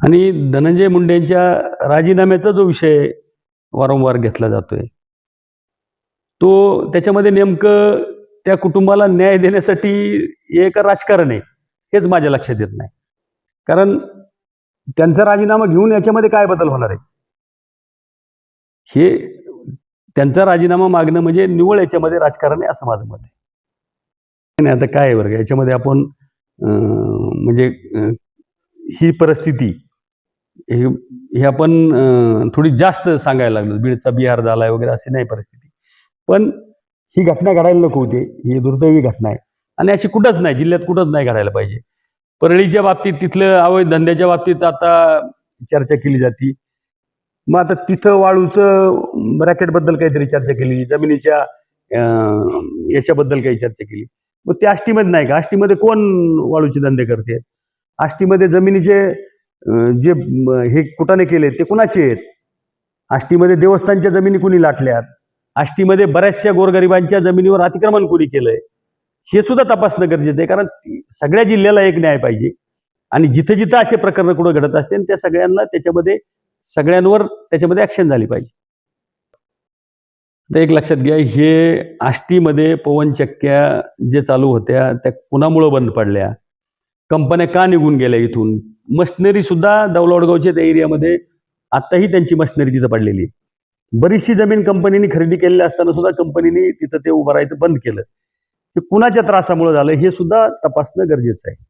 आणि धनंजय मुंडेंच्या राजीनाम्याचा जो विषय वारंवार घेतला जातोय तो त्याच्यामध्ये नेमकं त्या कुटुंबाला न्याय देण्यासाठी हे एक राजकारण आहे हेच माझ्या लक्षात येत नाही. कारण त्यांचा राजीनामा घेऊन याच्यामध्ये काय बदल होणार आहे? हे त्यांचा राजीनामा मागणं म्हणजे निवळ याच्यामध्ये राजकारण आहे असं माझं मत आहे. नाही आता काय आहे बरं याच्यामध्ये आपण म्हणजे ही परिस्थिती हे हे आपण थोडी जास्त सांगायला लागलो. बीडचा बिहार झालाय वगैरे अशी नाही परिस्थिती. पण ही घटना घडायला नको होते. ही दुर्दैवी घटना आहे. आणि अशी कुठंच नाही जिल्ह्यात कुठंच नाही घडायला पाहिजे. परळीच्या बाबतीत तिथलं अवैध धंद्याच्या बाबतीत आता चर्चा केली जाते. मग आता तिथं वाळूचं रॅकेटबद्दल काहीतरी चर्चा केली. जमिनीच्या याच्याबद्दल काही चर्चा केली. मग ते आष्टीमध्ये नाही का? आष्टीमध्ये कोण वाळूचे धंदे करते? आष्टीमध्ये जमिनीचे जे हे कुठाने केले ते कुणाचे आहेत? आष्टीमध्ये देवस्थानच्या जमिनी कुणी लाटल्यात? आष्टीमध्ये बऱ्याचशा गोरगरिबांच्या जमिनीवर अतिक्रमण कुणी केलंय? हे सुद्धा तपासणं गरजेचं आहे कारण सगळ्या जिल्ह्याला एक न्याय पाहिजे. आणि जिथं जिथं असे प्रकरण कुठं घडत असते त्या सगळ्यांना त्याच्यामध्ये सगळ्यांवर त्याच्यामध्ये ऍक्शन झाली पाहिजे. तर एक लक्षात घ्या हे आष्टीमध्ये पवनचक्क्या जे चालू होत्या त्या कुणामुळं बंद पडल्या. कंपन्या का निघून गेल्या इथून? मशिनरी सुद्धा दौलवडगावच्या त्या एरियामध्ये आत्ताही त्यांची मशिनरी तिथं पडलेली आहे. बरीचशी जमीन कंपनीने खरेदी केलेली असताना सुद्धा कंपनीने तिथं ते उभं राहायचं बंद केलं. ते कुणाच्या त्रासामुळे झालं हे सुद्धा तपासणं गरजेचं आहे.